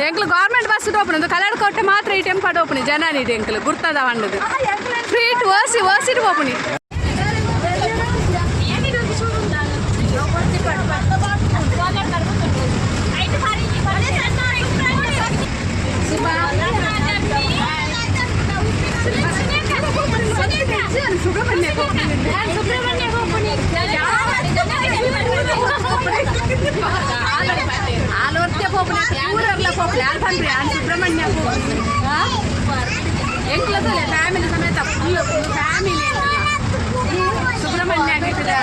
ಎಂಕ್ಲು government bus open ಕಲ್ಲಡ ಕೊಟ್ಟೆ ಮಾತ್ರ ಈ ಟೆಂಪಡ್ ಓಪನಿ ಜನನಿದೆ ಎಂಕ್ಲು ಗುರ್ತದ ಬಂಡದು ಫ್ರೀಟ್ ಓಸಿ ಓಸಿಟ್ ಓಪನಿ ಆಲೋರ್ತೆ ಹೋಗ್ಲಿ ಊರರ್ಲ ಹೋಗ್ಲಿ ಅಲ್ಲಿ ಬಂದ್ರಿ ಅಲ್ಲಿ ಸುಬ್ರಹ್ಮಣ್ಯ ಎಂಕ್ಲದಲ್ಲ ಫ್ಯಾಮಿಲಿ ಸಮೇತ ಫುಲ್ ಫ್ಯಾಮಿಲಿ ಸುಬ್ರಹ್ಮಣ್ಯ ಆಗಿರ್ತದೆ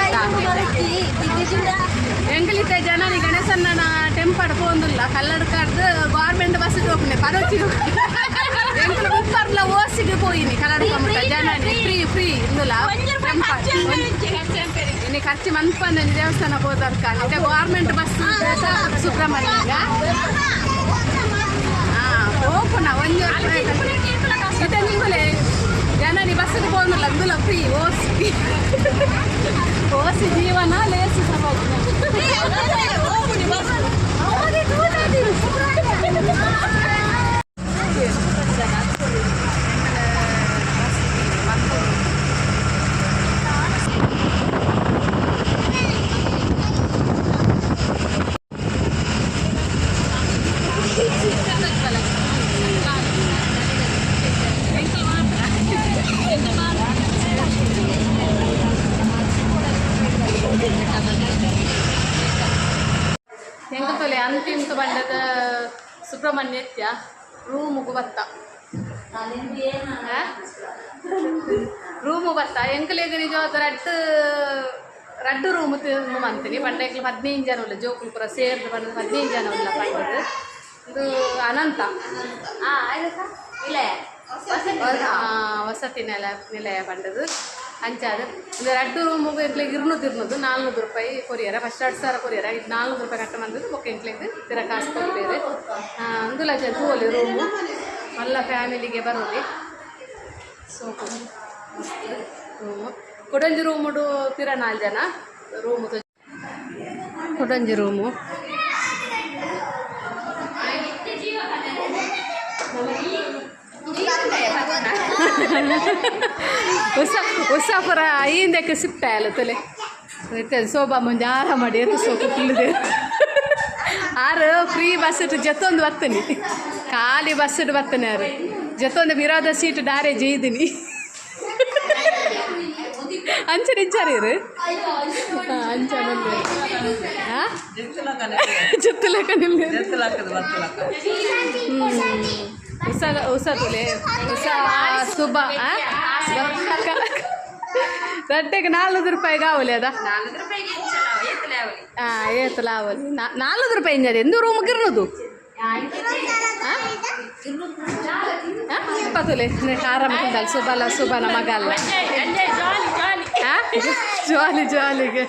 ಎಂಕಲಿದ್ದ ಜನ ನೀ ಗಣೇಶನ ಟೆಂಪಡ್ ಪೋಂದಿಲ್ಲ ಕಲ್ಲಡ ಕಡ್ದು ಗೌರ್ಮೆಂಟ್ ಬಸ್ ಹೋಗ್ನೆ ಪರೋಚಿ ಎಂಕಲು ಬುಕ್ಕರ್ಲ ಓಸಿಗೆ ಪೋಯಿನಿ ಕಲ್ಲಡ ಕಮ್ಮಟ ಜನ ಫ್ರೀ ಫ್ರೀ ಇಂದುಲ ಇನ್ನು ಖರ್ಚು ಮನ್ಪಂದ ದೇವಸ್ಥಾನ ಹೋದರ್ಕ ಈಗ ಗೌರ್ಮೆಂಟ್ ಬಸ್ ಸುಬ್ರಹ್ಮಣ್ಯಗ ಹಾಂ ಹೋಗೋಣ ಒಂದು ಮತ್ತೆ ನಿಮ್ಮಲೆ ಜನ ನೀ ಬಸ್ಸಿಗೆ ಹೋಗೋದಿಲ್ಲ అందులో ಫ್ರೀ ಓಸಿ ಓಸಿ ಜೀವನ ಲೇಸು ಹೆಂಗತೊಲೆ ರೂಮುಗು ಬತ್ತ ರೂಮು ಬತ್ತ ಎಂಕಲೆಗ ನಿಜವಾದ ರಡ್ಡು ರಡ್ಡು ರೂಮ್ ತಿನ್ನು ಅಂತೀನಿ ಪಂಡಕ್ಕೆ ಹದಿನೈದು ಜನ ಉಲ್ಲ ಜೋಕುಲು ಪೂರ ಸೇರ್ದು ಬಂದು ಹದಿನೈದು ಜನ ಉಲ್ಲ ಪಂಡದು ಇದು ಅನಂತ ಆ, ವಸತಿ ನೆಲ ನಿಲಯ ಪಂಡದು ಅಂಚಾದ ಇದು ರಡ್ಡು ರೂಮು ಎಂಕ್ಲೆಗ್ ಇರ್ನೂದು ಇರ್ನೂದು ನಾಲ್ನೂರು ರೂಪಾಯಿ ಕೊರಿಯರ ಫಸ್ಟ್ ಎರಡು ಸಾವಿರ ಕೊರಿಯರ ಇದು ನಾಲ್ನೂರು ರೂಪಾಯಿ ಕಟ್ಟ ಬಂದದ್ದು ಬೊಕ್ಕ ಎಂಕ್ಲೆಗ್ ತಿರ ಕಾಸು ಕೊಡ್ಬೇರೆ ಅಂದುಲ ಜನ ತೂಲಿ ರೂಮು ಎಲ್ಲ ಫ್ಯಾಮಿಲಿಗೆ ಬರೋದೆ. ಸೊ ರೂಮು ಕೊಡಂಜಿ ರೂಮುಡು ತಿರ ನಾಲ್ಕು ಜನ. ರೂಮು ಕೊಡಂಜಿ ರೂಮು ಹೊಸ ಹೊಸ ಪುರ ಐಂದಕ್ಕೆ ಸಿಪ್ಟ ಅಲ್ಲ ತಲೆ. ಸೋಬಾ ಮುಂಜೆ ಆರ ಮಾಡಿ ಎತ್ತು ಸೋಪು ಕುಳ್ಳಿದೆ ಆರು ಫ್ರೀ ಬಸ್ ಇಟ್ಟು ಜತ್ತೊಂದು ಬರ್ತೀನಿ ಖಾಲಿ ಬಸ್ ಇಟ್ಟು ಬರ್ತಾನೆ ಆರು ಜತ್ತೊಂದು ವಿರೋಧ ಸೀಟ್ ಡಾರೆ ಜೈದಿನಿ ಅಂಚನೆ ಇಚ್ಚಾರಿ ಇರು ಅಂಚನೆ ಜತ್ತಲಕ ಹೊಸ ಹೊಸ ತುಲೆ ಹೊಸ ಶುಭ ರಟ್ಟೆಗೆ ನಾಲ್ಕು ರೂಪಾಯಿ ಕಾವಲಿ ಅದ ಹಾಂ ಏತು ಲಾವಲಿ ನಾಲ್ಕು ರೂಪಾಯಿ ಇಂಜದೆ ಎಂದು ರೂಮ್ಗೆ ಇರೋದು ಇಪ್ಪತ್ತುಲೆ ಆರಾಮ ಕುಂಟಲ್ ಸುಬಲ ಸುಬಲ ಮಗ ಅಲ್ಲ ಜಾಲಿ ಜಾಲಿಗೆ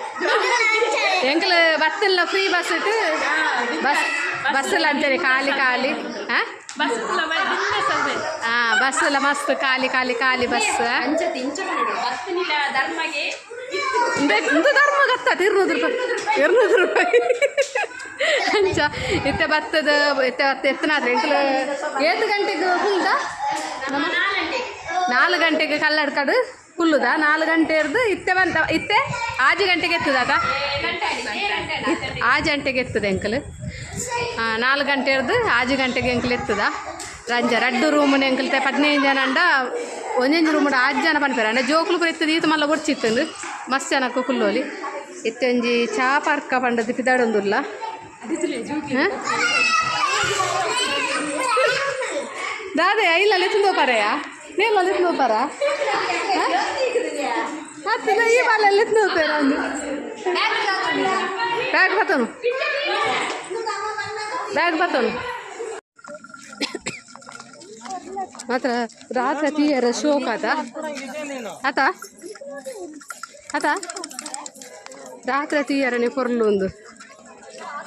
ಎಂಕಲ್ ಬಸ್ಸೆಲ್ಲ ಫ್ರೀ ಬಸ್ ಇಟ್ಟು ಬಸ್ ಬಸ್ಸೆಲ್ಲ ಅಂತೇಳಿ ಖಾಲಿ ಖಾಲಿ ಹಾಂ ಹಾಂ ಬಸ್ ಎಲ್ಲ ಮಸ್ತ್ ಖಾಲಿ ಖಾಲಿ ಖಾಲಿ ಬಸ್ ಧರ್ಮ ಗತ್ತ ಇರ್ನೂರು ರೂಪಾಯಿ. ಇರ್ನೂರು ರೂಪಾಯಿ. ಅಂಚ ಇತ್ತೆ ಬತ್ತದ ಇತ್ತೆ ಬತ್ತ ಎತ್ತನಾದ್ರೆ ಎಂಕಲು ಏಳು ಗಂಟೆಗೆ ಹುಲ್ದ ನಾಲ್ಕು ಗಂಟೆಗೆ ಕಲ್ಲಡ್ಕಡು ಹುಲ್ಲುದ ನಾಲ್ಕು ಗಂಟೆ ಇರ್ದು ಇತ್ತೆ ಬಂತ, ಇತ್ತೆ ಆಜು ಗಂಟೆಗೆ ಎತ್ತದಾಗ ಆಜು ಗಂಟೆಗೆ ಎತ್ತದೆ ಎಂಕಲ್ ನಾಲ್ಕು ಗಂಟೆ ಇರ್ದು ಆಜು ಗಂಟೆಗೆ ಎಂಕಲ್ ಎತ್ತದ? ರಂಜ, ರಡ್ಡು ರೂಮುನ ಎಂಕಲ್ತೆ ಪದಿನೈದು ಜನ ಅಂಡ, ಒಂದೊಂದು ರೂಮ್ ಆರು ಜನ ಪನ್ಪೇರ. ಅಂಡ ಜೋಕುಲು ಎತ್ತದ, ಈತ ಮಲ್ಲ ಒಡ್ಚಿತ್ತು ಮಸ್ತ್ ಜನಕ್ಕೂ ಕುಲ್ಲೋಲಿ. ಇತ್ತೊಂಜಿ ಚಾ ಪಾರ್ಕ ಪಂಡದ ಪಿದಾಡೊಂದುಲ್ಲ ದಾದೆ ಇಲ್ಲ ಎತ್ತುಂದೋ ನೀವು ಅಲ್ಲಿ ಎತ್ತುಂದೋ ಪರ ಹತ್ತಿನ ಈ ಬಾಲೆಲ್ಲ ಎತ್ತುಂದೋ ಪೇರ ಒಂದು. ಬ್ಯಾಗ್ ಬತ್ತನು ಬ್ಯಾಗ್ ಬತ್ತನು ಮಾತ್ರ ರಾತ್ರಿ ತೀಯರ ಶೋಕ ಆತ? ಆತ? ಆತ? ರಾತ್ರಿ ತೀಯರನೇ ಕೊರ್ಲು ಒಂದು?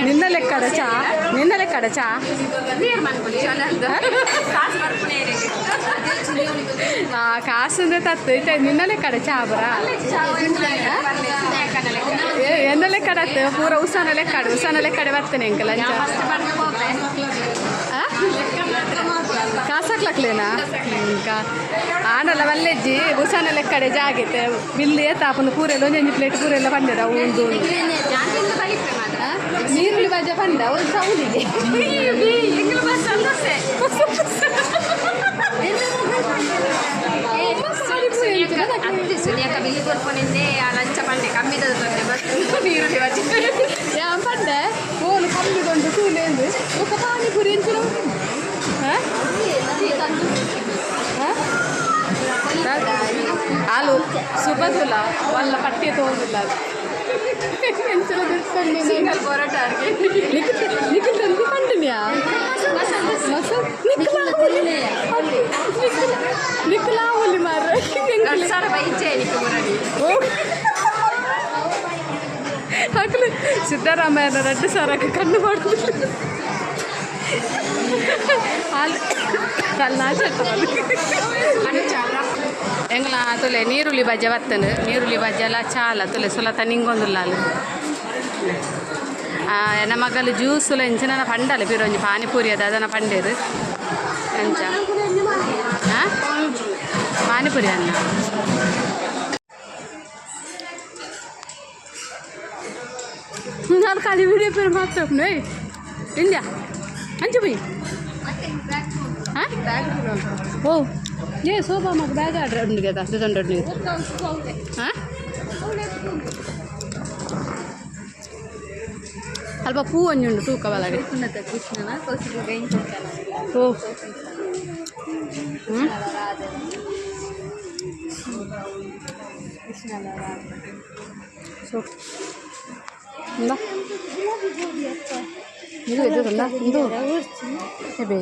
ನಿನ್ನಲ್ಲೇ ಕಡ ಚಾ ನಿನ್ನಲ್ಲೇ ಕಡ ಚಾ ನೀರು ಮಾಡ್ಕೊಳ್ಳಿ ಕಾಸು ಬರ್ಪಣೆ ಆ ಕಾಸಂದ್ರೆ ತತ್ತು ಇತ್ತೆ ನಿನ್ನಲ್ಲೇ ಕಡ ಚಾ ಬರ ಏ ಎನ್ನಲ್ಲೇ ಕಡತ್ತೆ ಪೂರ ಉಸಾನಲ್ಲೇ ಕಡೆ ಉಸಾನಲ್ಲೇ ಕಡೆ ಬರ್ತೇನೆ ಎಂಕಲ್ಲ ಕಾಸಾಕ್ಲಕ್ಲೇನಾ ఇంకా ఆనల వల్లెజ్జి ఉసాన లెక్కడే జాగితే బిల్లు ఏ తాపను కూరలో నేను ప్లేట్ కూరలో పండేది ఉండు ನೀರುಳ್ಳಿ ಬಂದ ಒಂದು ಸೌದಿಗೆ ಸುನಿಯಾ ಬಿಲ್ಲಿ ಕೊರ್ಕೊಂಡಿದ್ದೆ ಆ ಲಂಚ ಪಂಡೆ ಕಮ್ಮಿ ತಂದೆ ಬಸ್ ನೀರುಳ್ಳಿ ಬಜ್ಜಿ ಯಾ ಪಂಡೆ ಓಲು ಕಮ್ಮಿ ಕೊಂಡು ಕೂಲಿ ಎಂದು ಒಕ್ಕ ಪಾನಿಪುರಿ ಎಂಚು ಹಾಲು ಸುಬದುಲ ವಲ್ಲ ಪಟ್ಟಿ ತೋದಿಲ್ಲ ಅದು ಎಂಚಲ ಬಿಟ್ಕೊಂಡು ಸಿಂಗಲ್ ಪರೋಟ ನಿಖಿಲ್ ತಂದು ಕಂಟಿನ್ಯಾ ನಿಖಿಲಾ ಹುಲಿ ಮಾರ ಎರಡು ಸಾವಿರ ಬೈಚೆ ನಿಕ್ಕೆ ಬರೋಡಿ ಹಾಕಲು ಸಿದ್ದರಾಮಯ್ಯನ ರೆಡ್ಡು ಸಾರಕ್ಕೆ ಕಣ್ಣು ಮಾಡುದು ಹಾಲು ಕಲ್ಲ ಎಂಗ್ಲ ತುಲೆ ನೀರುಳ್ಳಿ ಬಜ್ಜೆ ಬರ್ತಂಡು ನೀರುಳ್ಳಿ ಬಜ್ಜೆ ಎಲ್ಲ ಚಾಲ ತುಲೆ ಸುಲತ ನಿಂಗೊಂದುಲ್ಲಾಲು ಎನ್ನ ಮಗಲು ಜ್ಯೂಸುಲ ಎಂಚಿನ ಪಂಡಲು ಪಿರೊಂಜಿ ಪಾನಿಪೂರಿ ಅದ ಅದನ್ನ ಪಂಡೇರು ಎಂಚ ಹಾಂ ಪಾನಿಪುರಿ ಅನ್ನ ನಾನು ಖಾಲಿ ವಿಡಿಯೋ ಪೇರ್ ಮಾಡ್ತೇವೆ ಇಂದ್ಯಾ ಅಂಚು ಬೈ ಹಾಂ ಓ ఏ సోఫా మాకు బ్యాగ్ ఆర్డర్ ఉంది కదా సిక్స్ హండ్రెడ్ అల్ప పువ్వు అని ఉండు తూక వాళ్ళకి ಕೃಷ್ಣನ ಕೌಶಿಕ ఓ ಹ್ಮ್? సో ఉందా ಇದು ಇದು ఉందా ಇದು హెబే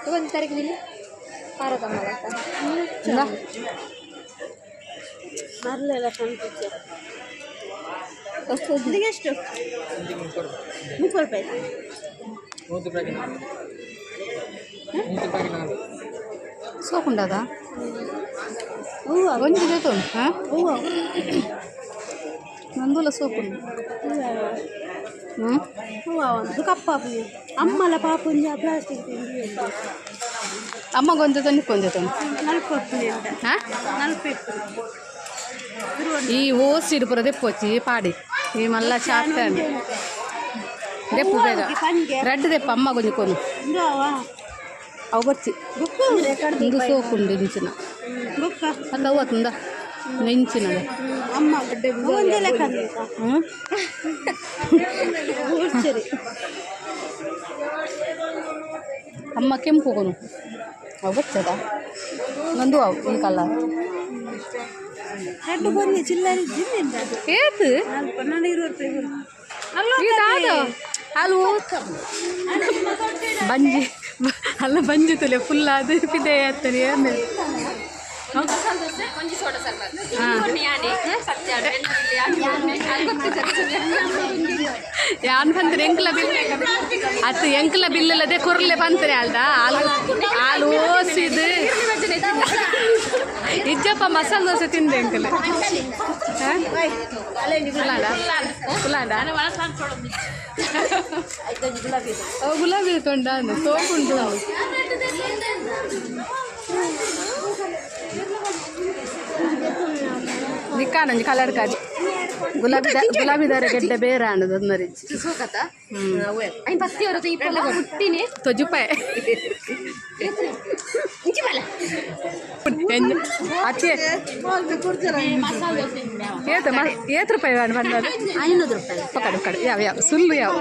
तू कोणती तारीख दिली परत आम्हाला आता मारलेला फोन तिथे ಎಷ್ಟು ಮುನ್ನೂರು ರೂಪಾಯಿ ಮೂವತ್ತು ರೂಪಾಯಿ ಮೂವತ್ತು ರೂಪಾಯಿ ಸೋಕುಂಡದ ಹೂವ ಒಂದು ಜೊತೆ ಹಾಂ ಹೂವ ನಂದೂಲ ಸೋಕುಂಡು ಹೂವ ಹೂವ ಒಂದು ಕಪ್ಪಾಪು అమ్మల పాపం ప్లాస్టిక్ అమ్మ గొంతుతుంది పొందుతుంది. ఈ ఓసి ఇడుపుర తెప్పొచ్చి పాడి. ఈ మళ్ళా చేస్తాను తెప్పు బేగ రెడ్ తెప్పు అమ్మ కొంచెం కొను. అవ్వచ్చి. ఇంక సోకుండి నించిన అట్లా అవ్వతుందా నించిన. ಅಮ್ಮ ಕೆಂಪುಗುನು ಅವು ಬರ್ತದ ನಂದು ಅವು ಈ ಕಲರ್ ಬಂಜಿ ಅಲ್ಲ ಬಂಜಿ ತಲೆ ಫುಲ್ ಅದು ಪಿದೆ ಆಮೇಲೆ. ಬಂಜಿ ತುಲೆ ಫುಲ್ ಅದು ಇದೆ ಅತ್ತರಿ ಯಾನ್ ಬಂದ್ರೆ ಎಂಕ್ಲ ಬಿಲ್ ಅತ್ತು ಎಂಕ್ಲ ಬಿಲ್ ಅಲ್ಲದೆ ಕೊರ್ಲೆ ಬಂತಾರೆ ಅಲ್ದ ಹಾಲು ಹಾಲು ಓಸಿದು ಇಜ್ಜಪ್ಪ ಮಸಾಲೆ ದೋಸೆ ತಿಂದೆ ಎಂಕಲ್ ಕುಲಾಡ ಕುಲಾಡ ಓ ಗುಲಾಬಿ ತೊಂಡ ಅಂದ ಸೋಪುಂಟು ನಿಕ್ಕಾನಂಜಿ ಕಲರ್ ಕಾಜಿ ಗುಲಾಬಿ ದ- ಗುಲಾಬಿ ದಾರ ಗೆಡ್ಡೆ ಬೇರೆ ಅನ್ನೋದು ಅದು ಮರಿಚಿ ಸೋಕತ್ತ ಐನ್ ಹುಟ್ಟಿನಿ. ತೊಜುಪಾಯ್ ಬಲ ಅಚ್ಚೆ ಏತ ಮ ಏತ್ ರೂಪಾಯಿ ಬಂದ ಐನೂರು ರೂಪಾಯಿ. ಪಕಡು ಪಕಡು ಯಾವ ಯಾವ? ಸುಳ್ಳು ಯಾವ?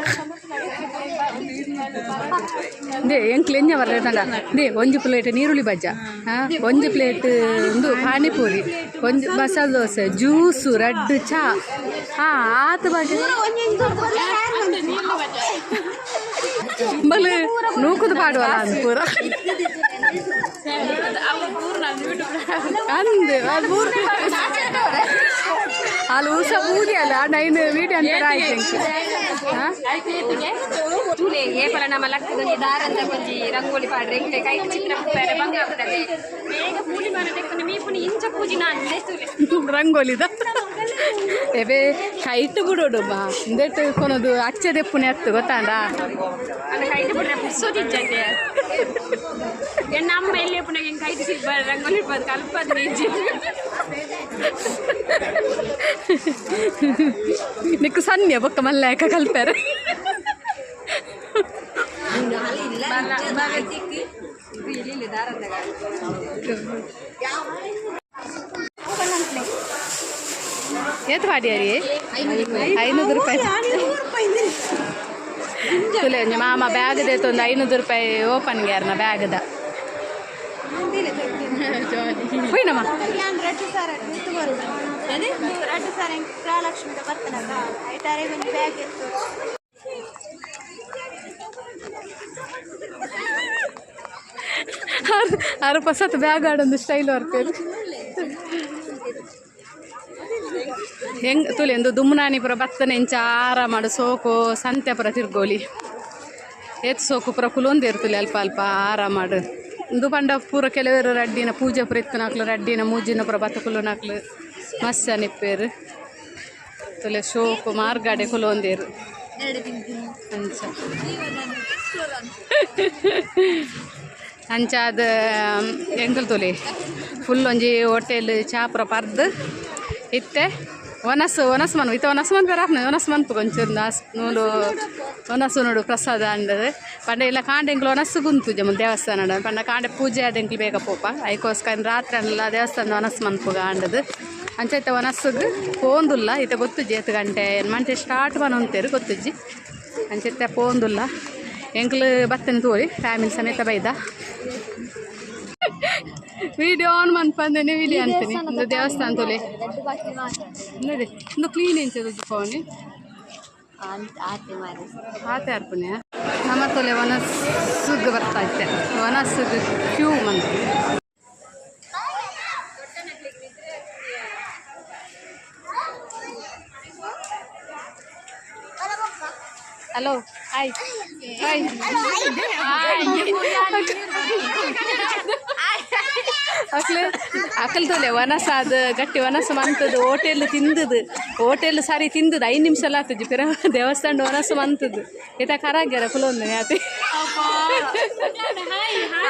ದೇ ಎಂಕ್ಲು ಎಂಜ ಬರ್ಲೇದಂಡ ದೇ ಒಂಜಿ ಪ್ಲೇಟ್ ನೀರುಳ್ಳಿ ಬಜ್ಜ ಹಾ ಒಂಜಿ ಪ್ಲೇಟ್ ಒಂದು ಪಾನಿಪೂರಿ ಒಂಜಿ ಮಸಾಲೆ ದೋಸೆ ಜ್ಯೂಸು ರಡ್ಡು ಚಾ ಹಾ ಆತ ಬಗ್ಗೆ ಬಲೆ ನೂಕುದು ಪಾಡುವಲ್ಲ ಅಂದ್ ಪೂರ ಅಂದ್ ಅದು ಮೂರನೇ ಅಲ್ಲಿ ಉಸ ಊದಿ ಅಲ್ಲ ನೈನ್ ವೀಡಿಯೋ ಅಂತಾರೆ ಆಯ್ತು ಹಾ ಏಪಲ ನಮ್ಮ ಲಕ್ಕದೊಂಜಿ ದಾರಂತ ಕೊಂಜಿ ರಂಗೋಲಿ ಪಾಡ್ರೆ ಎಂಕ್ಲೆ ಕೈ ಆಗ್ತದೆ. ಬೇಗ ಪೂಜೆ ಮೀ ಪುನಿ ಇಂಚ ಪೂಜೆ ನಾನು ರಂಗೋಲಿದ? ಎಬೆ ಕೈಟ್ ಬಿಡೋಡು ಬಾ. ಇಂದೆಟ್ಟು ಕೊನದು ಅಚ್ಚದೆ ಗೊತ್ತಾಂಡ ಅದು ಕೈಟ್ ಬಿಡ್ರೆ ಪುರ್ಸೋದಿಚ್ಚಂತೆ ಎಣ್ಣ ಅಮ್ಮ ಎಲ್ಲಿ ಪುನಃ ಹೆಂಗೆ ಕೈಟ್ ಸಿಗ್ಬಾರ ರಂಗೋಲಿ ಬಂದು ಕಲ್ಪದ್ ನಿಜ ನಿಕ್ಕು ಸನ್ಯ ಬೊಕ್ಕ ಮಲ್ಲಾಯಕ ಕಲ್ಪಾರ ಎತ್ ಮಾಡಿ ರೀ ಐನೂರು ರೂಪಾಯಿ ಚಲೋ ಮಾಮ ಬ್ಯಾಗದ ಒಂದು ಐನೂರು ರೂಪಾಯಿ ಓಪನ್ ಗ್ಯಾರ್ನ ಬ್ಯಾಗದ ಹೋಯ್ನಮ್ಮ ಬರ್ತಾನಕ್ಕ ಆರು ಆರು ಪಸತ್ ಬ್ಯಾಗ್ ಆಡೊಂದು ಸ್ಟೈಲ್ ಬರ್ತೇವೆ ಹೆಂಗೆ ತುಲೆಂದು ದುಮ್ನಾನಿಪುರ ಬತ್ತನೆ ಇಂಚ ಆರ ಮಾಡು ಸೋಕು ಸಂತೆಪುರ ತಿರ್ಗೋಲಿ. ಎತ್ ಸೋಕು ಪುರ ಕುಲೊಂದು ಇರ್ತುಲಿ ಅಲ್ಪ ಅಲ್ಪ ಆರ ಮಾಡು. ಇಂದು ಪಂಡ ಪೂರ ಕೆಲವರು ರಡ್ಡಿನ ಪೂಜೆ ಪುರ ಎತ್ತನಾಕ್ಲು ರಡ್ಡಿನ ಮೂಜಿನ ಪುರ ಬತ್ತ ಕುಲುನಾಕ್ಲು ಮಸ್ಸ ನಿಪ್ಪೇರು. ತುಲೆ ಸೋಕು ಮಾರ್ಗಾಡೆ ಕುಲೊಂದೇರು ಅಂಚ. ಅಂಚಾದ ಎಂಕಲ್ ತೊಲಿ. ಫುಲ್ ಒಂಜಿ ಹೋಟೆಲ್ ಚಾಪುರ ಪರ್ದು ಇತ್ತೆ. ಒನಸು ಒನಸ್ ಮನ್ ಇತ್ತ ಒನಸು ಮನ್ ಬೇರೆ ಆಪ್ನ ಒನಸು ಮನ್ಪು ಕೊಂಚೂರು ನಾಸ್, ನೂಲು ಒನಸು ನೋಡು ಪ್ರಸಾದ ಅಂಡದು ಪಂಡ ಇಲ್ಲ ಕಾಂಡೆ ಎಂಕ್ಲು ಒನಸು ಗುಂತು ಜಮ್ಮ ದೇವಸ್ಥಾನ ಪಂಡ ಕಾಂಡೆ ಪೂಜೆ ಆದ ಎಂಕ್ಲು ಬೇಗ ಪೋಪ. ಐಕೋಸ್ಕರ ರಾತ್ರಿ ಎಲ್ಲ ದೇವಸ್ಥಾನದ ಒನಸು ಮನ್ಪುಗ ಅಂಡದು ಅಂಚೈತೆ ಒನಸ್ಸುಗ್ ಪೋಂದುಲ್ಲ. ಇತ್ತೆ ಗೊತ್ತು ಜೇತು ಗಂಟೆ ಮಂಚೆ ಸ್ಟಾರ್ಟ್ ಬನೊಂತೇರು ಗೊತ್ತುಜ್ಜಿ. ಅಂಚೈತೆ ಪೋಂದುಲ್ಲ. ಎಂಕ್ಲು ಬತ್ತನೆ ತೋರಿ ಫ್ಯಾಮಿಲಿ ಸಮೇತ ಬೈದ. ವಿಡಿಯೋ ಆನ್ ಮನ್ಪಂದೇನೆ ವಿಲಿ ಅಂತೀನಿ. ಒಂದು ದೇವಸ್ಥಾನ ತೋಲೆ. ನೋಡಿ ಒಂದು ಕ್ಲೀನ್ ಎಂಚದು ಫೋನಿ ಆತೆ ಅರ್ಪಣೆ. ನಮ್ಮ ತೊಲೆ ವನಸ್ಸುಗ್ ಬರ್ತಾ ಇತ್ತೆ. ವನಸ್ಸುಗ್ ಕ್ಯೂ ಮಂತ್. ಹಲೋ ಹಾಯ್ ಹಾಯ್ ಅಕ್ಲು ಅಕಲ್ ತೊಲೆ ವನಸ ಅದು ಗಟ್ಟಿ ವನಸ ಮಂತದ್ದು ಹೋಟೆಲ್ ತಿಂದದು ಹೋಟೆಲ್ ಸಾರಿ ತಿಂದದು ಐದು ನಿಮಿಷ ಎಲ್ಲ ಆಗ್ತದೆ ಪಿರ ದೇವಸ್ಥಾನ ವನಸ ಮಂತದ್ದು ಇತ ಕರಾಗ್ಯಾರ ಕುಲೊಂದು ಯಾತಿ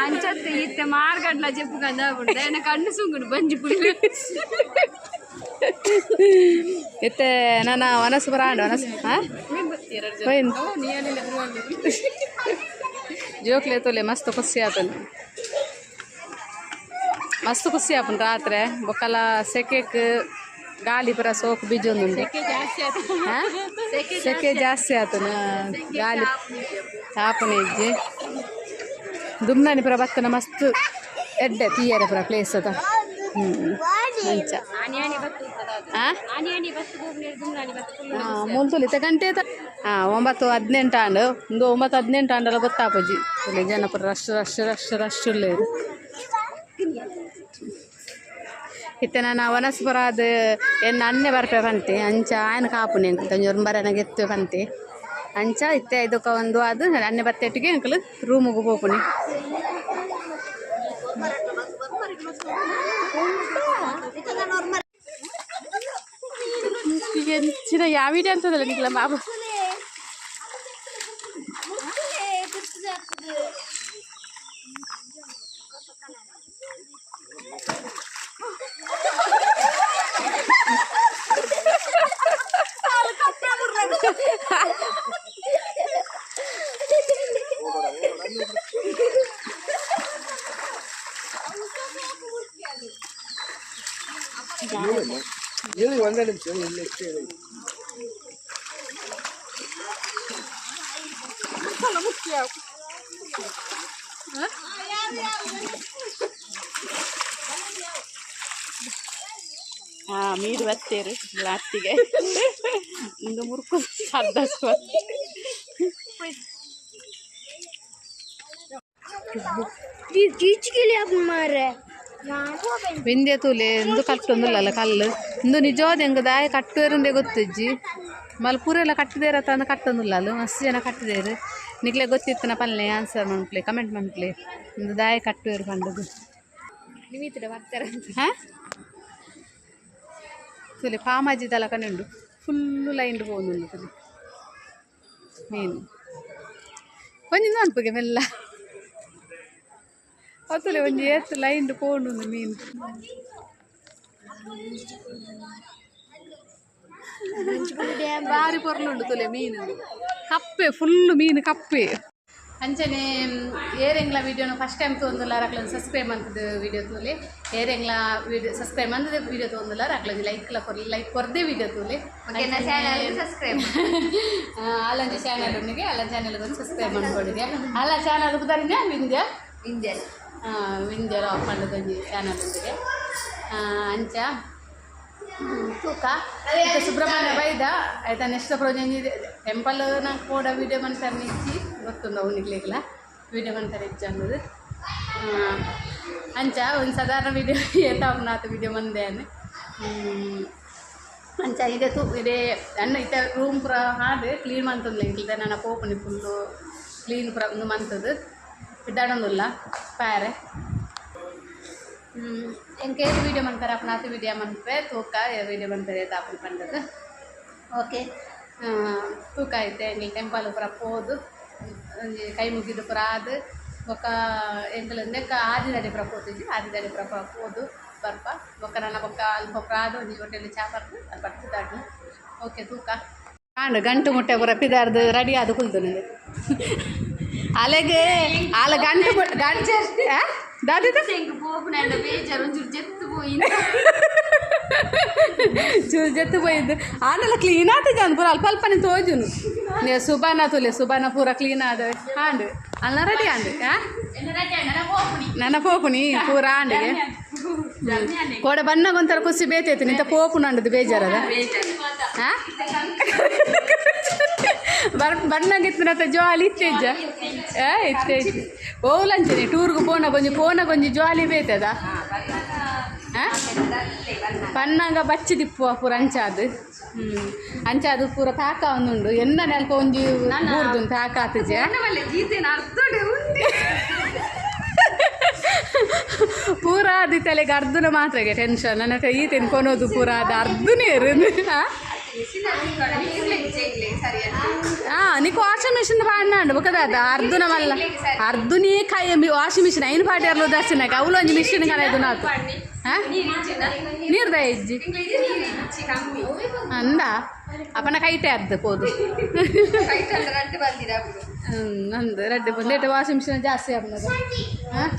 ಅಂಚತ್ತೆ ಇತ್ತೆ ಮಾರ್ಗಡ್ಲ ಜಪ್ಪು ಕಂದ ಬಿಡ್ದೆ ಕಣ್ಣು ಸುಂಗುಡು ಬಂಜಿ ಪುಡಿ ಇತ್ತೆ ನನ್ನ ವನಸು ಬರಾಂಡ ವನಸ ಹಾಂ होइन जोकले तोले मस्त खुसी आपण मस्त खुसी आपण रात्र बकाला सेकेक గాలి పూర సోకు బిజు సెకే జాస్తి అతను గాలి తాపనేజ్జి దుమ్నాని పూర బత్తన మస్తు ఎడ్డ తీయర పూర ప్లేస్ అతను ತಗಂಟೆ ಮೂಲ್ತುಲಿ ಗಂಟೆ ಹಾಂ ಒಂಬತ್ತು ಹದಿನೆಂಟು ಆಂಡು. ಒಂದು ಒಂಬತ್ತು ಹದಿನೆಂಟು ಆಂಡಲ್ಲ ಗೊತ್ತಾಪಜ್ಜಿ ಇಲ್ಲಿ ಜನಪುರ ರಶ್ ರಶ್ ರಶ್ ರಶ್ ಉಳ್ಳೇರು ಇತ್ತೆ ನಾನು ವನಸ್ಪುರ ಅದು ಎನ್ನ ಅನ್ನೆ ಬರ್ಪೆ ಬಂತೆ ಅಂಚ ಆಯ್ನ ಕಾಪುನಿ ಅಂಕಲ್. ತಂಜೋರು ಬರನಾಗ ಎತ್ತು ಬಂತೆ ಅಂಚ ಇತ್ತೆ ಇದಕ್ಕ ಒಂದು ಅದು. ಅನ್ನೆ ಬತ್ತೆಟ್ಟಿಗೆ ಅಂಕಲು. ರೂಮಿಗೆ ಹೋಪುನಿ. ఎంత చిన్న యామిటి అంతదలే నీకు బాబా. ಬಾಬು ಇದು ಒಂದೇ ನಿಮಿಷ ಇಲ್ಲಿ ಮಸಾಲ ಮುಖ್ಯ ಹಾ ಮೀರು ಬತ್ತೇರು ಲಾಸ್ಟಿಗೆ ಇಂದು ಮುರ್ಕು ಅರ್ಧಷ್ಟು ಮಾರೆ ವಿಂಧ್ಯ ತೂಲೆ ಇಂದು ಕಟ್ಟೊಂದುಲ್ಲ ಕಲ್ಲು ಇಂದು ನಿಜವಾದ ಹೆಂಗ ದಾಯ ಕಟ್ಟುವರಿಂದೆ ಗೊತ್ತಿಜ್ಜಿ ಮಲ್ಪೂರ ಎಲ್ಲ ಕಟ್ಟಿದೇರ ತಂದು ಕಟ್ಟೊಂದುಲ್ಲ ಅಲ್ಲ ಮಸ್ತ್ ಜನ ಕಟ್ಟಿದೇರು ನಿಕ್ಲೆ ಗೊತ್ತಿತ್ತನ ಪಲ್ಲೆ ಆನ್ಸರ್ ಮನ್ಪ್ಲೆ ಕಮೆಂಟ್ ಮನ್ಪ್ಲೆ ಇಂದು ದಾಯ ಕಟ್ಟುವೇರು ಪಂಡದು ನಿಮಿತ್ರ ಬರ್ತಾರೆ ಹಾಂ ತುಲೆ ಪಾಮಾಜಿ ತಲಕನೆ ಉಂಡು ಫುಲ್ಲು ಲೈನ್ പോകുന്നുണ്ട് ತುಲೆ ಮೀನು ಒಂಜಿಂದ ಅನ್ಪಗೆ ಮೆಲ್ಲ ಅತ್ತುಲೆ ಒಂಜಿ ಏತ್ ಲೈನ್ ಪೋಂಡು ಮೀನು ಬಾರಿ ಪೊರ್ಲುಂಡು ತುಲೆ ಮೀನು ಕಪ್ಪೆ ಫುಲ್ ಮೀನು ಕಪ್ಪೆ. ಅಂಚನೆ ಏರೆಂಗ್ಲ ವಿಡಿಯೋನ ಫಸ್ಟ್ ಟೈಮ್ ತೊಂದಿಲ್ಲ ಅಕ್ಲೊಂದು ಸಬ್ಸ್ಕ್ರೈಬ್ ಮಾಡ್ತದೆ ವಿಡಿಯೋ ತೋಲೆ. ಏರೆಂಗ್ಲ ವಿಡಿಯೋ ಸಬ್ಸ್ಕ್ರೈಬ್ ಮಾಡಿದ್ರೆ ವಿಡಿಯೋ ತೊಂದಿಲ್ಲ ಅಕ್ಲೊಂದು ಲೈಕ್ ಕೊರ್ಲಿ ಲೈಕ್ ಕೊರ್ದೇ ವಿಡಿಯೋ ತೋಲೆ. ಚಾನಲ್ ಸಬ್ಸ್ಕ್ರೈಬ್ ಅಲ್ಲಂಜಿ ಚಾನಲ್ ಉಂಡಿಗೆ ಅಲ್ಲ ಚಾನಲ್ ಒಂದು ಸಬ್ಸ್ಕ್ರೈಬ್ ಮಾಡ್ಕೊಂಡಿದ್ದೆ ಅಲ್ಲ ಚಾನಲ್ ಬುದಾರಿನ ವಿಂಧ್ಯ? ಇಂಜಲ್ ವಿಂಧ್ಯ ಆಫ್ ಮಾಡೋದೊಂದು ಚಾನಲ್ ಉಂಡಿಗೆ ಅಂಚ. ತೂಕ. ಮತ್ತೆ ಸುಬ್ರಹ್ಮಣ್ಯ ಬೈದ. ಆಯ್ತಾ ನೆಕ್ಸ್ಟ್ ಪ್ರೋಜನ್ ಟೆಂಪಲ್ ನಂಗೆ ಕೂಡ ವೀಡಿಯೋ ಮಾಡ್ತಾರೆ ನಿಚ್ಚಿ ಗೊತ್ತೊಂದು ಅವನಿಗ್ಲಿಲ್ಲ ವಿಡಿಯೋ ಮಾಡ್ತಾರೆ ಹೆಚ್ಚು ಅನ್ನೋದು. ಅಂಚ, ಒಂದು ಸಾಧಾರಣ ವಿಡಿಯೋ ಏತ ಅವನಾತ ವಿಡಿಯೋ ಮಂದೆ ಅನ್ನು ಅಂಚ, ಇದೆ ತೂ, ಇದೆ ಅನ್ನ ಇತ್ತ ರೂಮ್ ಪುರ ಹಾಡು ಕ್ಲೀನ್ ಮಂತಂದು ಇಂಕ್ಲಿದ ನನ್ನ ಪೋಪನಿ ಫುಲ್ಲು ಕ್ಲೀನ್ ಪುರ ಒಂದು ಮಂತದ್ದು ಇದ್ದಾಡೊಂದುಲ್ಲ ಪಾರೆ ಎಂಕೆ ವಿಡಿಯೋ ಮಾಡ್ತಾರೆ ಅಪ್ಪ ನಾತು ವಿಡಿಯೋ ಮಾಡ್ತಾರೆ ತೂಕ ವಿಡಿಯೋ ಮಾಡ್ತಾರೆ ತಾಪಲ್ ಪಂಡದು ಓಕೆ. ತೂಕ ಐತೆ ಎಂಗೆ ಟೆಂಪಲ್ ಪುರ ಪೋದು ಕೈ ಮುಗಿದು ಪುರ ಆದು ಬೊಕ್ಕ ಎಂಕಲಂದೆ ಆದಿದಡಿ ಪುರ ಪೋತಿದ್ವಿ ಆದಿದಡಿ ಪುರ ಪುರ ಪೋದು ಬರ್ಪ ಬೊಕ್ಕ ನನ್ನ ಬೊಕ್ಕ ಅಲ್ಪ ಪುರ ಆದು ಒಂಜಿ ಹೊಟ್ಟೆಲಿ ಚಾ ಬರ್ದು ಅದು ಬರ್ತಿದ್ದಾಡು ಓಕೆ ತೂಕ. ಕಾಂಡು ಗಂಟು ಮುಟ್ಟೆ ಪುರ ಪಿದಾರ್ದು ರೆಡಿ ಆದು ಕುಲ್ದು ನನಗೆ ಅಲೆಗೆ ಅಲ್ಲ ಗಂಟು ಮುಟ್ಟ ಗಂಟೆ ದಾದಿದ ಹೆಂಗ್ ಪೋಪುನ ಬೇಜಾರು ಒಂಚೂರು ಜೆತ್ತು ಹೋಯಿ ಚೂರು ಜತ್ತು పోయింది ಆನೆಲ್ಲ ಕ್ಲೀನ್ ಆಗ್ತದೆ ಅಂದ್ ಪೂರ ಅಲ್ಪ ಅಲ್ಪನೆ ತೋಜುನು ನೇ ಸುಬಾನ ತುಲೆ ಸುಬಾನ ಪೂರ ಕ್ಲೀನ್ ಆದ ಹಾಂಡು ಅಲ್ಲ ರೆಡಿ ಆಂಡು ಆ? ನನ್ನ ಪೋಪುನಿ ಪೂರ ಆಂಡಿಗೆ ಕೋಡ ಬಣ್ಣಗ ಒಂಥರ ಖುಷಿ ಬೇತೈತಿ ನಿಂತ ಪೋಪುನ ಅಂಡದು ಬೇಜಾರದ ಆ? ಬರ್ ಬಣ್ಣಗಿತ್ತಿನತ್ತ ಜಾಲಿ ಇತ್ತೇಜ ಏ ಇತ್ತೇಜ್ ಓಲಂಚನೆ ಟೂರ್ಗೆ ಪೋನ ಕೊಂಚ ಪೋನ ಕೊಂಚ ಜಾಲಿ ಬೇತದ? ಪನ್ನಗ ಬಚ್ಚಿ ದಿಪ್ಪುವ ಪೂರ ಅಂಚಾದು. ಹ್ಞೂ ಅಂಚಾದು ಪೂರ ತಾಕ ಒಂದುಂಡು. ಎನ್ನ ನೆಲ್ಪ ಒಂಜಿ ಊರ್ದು ಪ್ಯಾಕ ಆತಜ. ಪೂರ ಅದು ತಲೆಗೆ ಅರ್ಧನ ಮಾತ್ರ ಟೆನ್ಷನ್ ನನ್ನ ಈತೇನು ಕೊನೋದು ಪೂರ ಅದು ಅರ್ಧನೇ ಇರೋದು. ಹಾಂ నీకు వాషింగ్ మిషన్ పాడినాడు కదా అర్ధున మళ్ళా అర్ధుని వాషింగ్ మిషన్ అయిన పాటి అర్లు దర్శన అవులోంచి మిషన్ కలేదు నాకు ನೀರು ದಯಜ್ಜಿ ಅಂದ ಅಪ್ಪನ ಕೈಟೆ ಅರ್ಧ ಪೋದು ಬಂದಿರ ಹ್ಮ್, ನಂದು ರೆಡ್ ಬಂದು ವಾಷಿಂಗ್ ಮಿಷಿನ್ ಜಾಸ್ತಿ ಆಗ್ನದು ಹಾಂ